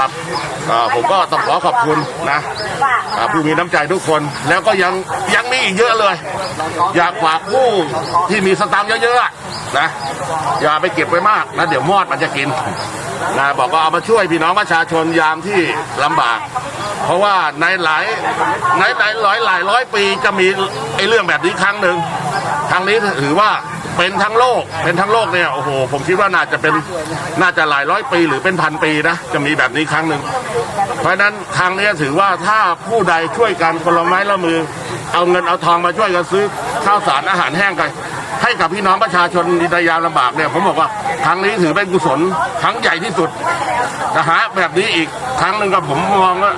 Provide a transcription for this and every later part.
ครับผมก็ต้องขอขอบคุณนะผู้มีน้ำใจทุกคนแล้วก็ยังยังมีอีกเยอะเลย อยากฝากผู้ที่มีสตางค์เยอะๆนะอย่าไปเก็บไว้มากนะเดี๋ยวมอดมันจะกินนะบอกว่าเอามาช่วยพี่น้องประชาชนยามที่ลำบาก เพราะว่าในหลายในหลายร้อยหลายร้อยปีจะมีไอ้เรื่องแบบนี้ครั้งหนึ่งครั้งนี้ถือว่า เป็นทั้งโลก เป็นทั้งโลกเนี่ยโอ้โหผมคิดว่าน่าจะเป็นน่าจะหลายร้อยปีหรือเป็นพันปีนะจะมีแบบนี้ครั้งหนึ่งเพราะฉะนั้นครั้งนี้ถือว่าถ้าผู้ใดช่วยกันคนละไม้ละมือ เอาเงินเอาทองมาช่วยกันซื้อข้าวสารอาหารแห้งกัน ให้กับพี่น้องประชาชนในยามลำบากเนี่ยผมบอกว่าครั้งนี้ถือเป็นกุศลครั้งใหญ่ที่สุดนะฮะแบบนี้อีกครั้งหนึ่งกับผมมองว่า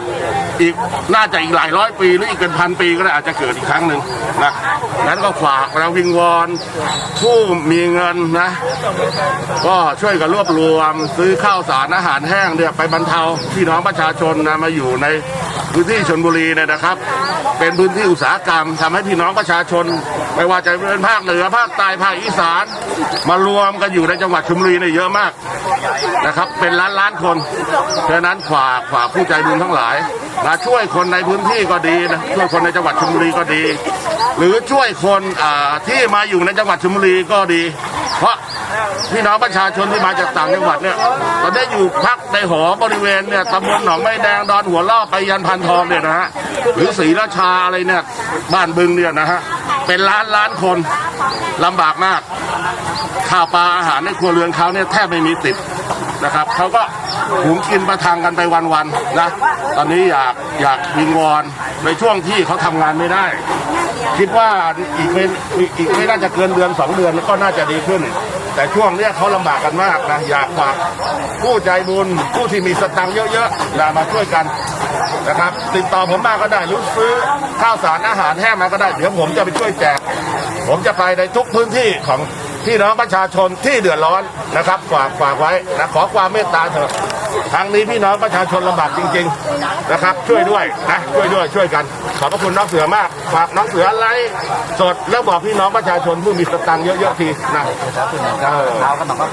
อีกน่าจะอีกหลายร้อยปีหรืออีกเป็นพันปีก็ได้อาจจะเกิดอีกครั้งหนึ่งนะนั้นก็ฝากเราวิงวอนผู้มีเงินนะ ก็ช่วยกันรวบรวม ซื้อข้าวสารอาหารแห้งเนี่ยไปบรรเทาพี่น้องประชาชนนะมาอยู่ในพื้นที่ชนบุรีเนี่ยนะครับ เป็นพื้นที่อุตสาหกรรมทำให้พี่น้องประชาชน ไม่ว่าจะเป็นภาคเหนือภาคใต้ภาคอีสาน มารวมกันอยู่ในจังหวัดชลบุรีเนี่ยเยอะมากนะครับ เป็นล้านล้านคนเพราะนั้นฝากฝากผู้ใจบุญทั้งหลายมาช่วยคนในพื้นที่ก็ดีนะช่วยคนในจังหวัดชลบุรีก็ดี หรือช่วยคนที่มาอยู่ในจังหวัดชลบุรีก็ดี เพราะ พี่น้องประชาชนที่มาจากต่างจังหวัดเนี่ยตอนนี้อยู่พักในหอบริเวณเนี่ยตำบลหนองไม้แดงดอนหัวล่อไปยันพันทองเนี่ยนะฮะหรือศรีราชาอะไรเนี่ยบ้านบึงเนี่ยนะฮะเป็นล้านล้านคนลำบากมาก ข้าวปลาอาหารในครัวเรือนเขาเนี่ยแทบไม่มีติดนะครับเขาก็หุงกินประทังกันไปวันๆนะตอนนี้อยากอยากวิงวอนในช่วงที่เขาทำงานไม่ได้ คิดว่าอีกไม่อีกไม่น่าจะเกินเดือนสองเดือนก็น่าจะดีขึ้น แต่ช่วงเนี้ยเขาลำบากกันมากนะอยากฝากผู้ใจบุญผู้ที่มีสตังค์เยอะๆนะมาช่วยกันนะครับ ติดต่อผมมาก็ได้หรือซื้อข้าวสารอาหารแห้งมาก็ได้ เดี๋ยวผมจะไปช่วยแจก ผมจะไปในทุกพื้นที่ของ พี่น้องประชาชนที่เดือดร้อนนะครับฝากฝากไว้นะขอความเมตตาเถอะทางนี้พี่น้องประชาชนลำบากจริง ๆนะครับ ช่วยด้วยนะช่วยด้วยช่วยกัน ขอบพระคุณน้องเสือมากฝากน้องเสือไลฟ์สดแล้วบอกพี่น้องประชาชนผู้มีสตังค์เยอะๆทีนะเออ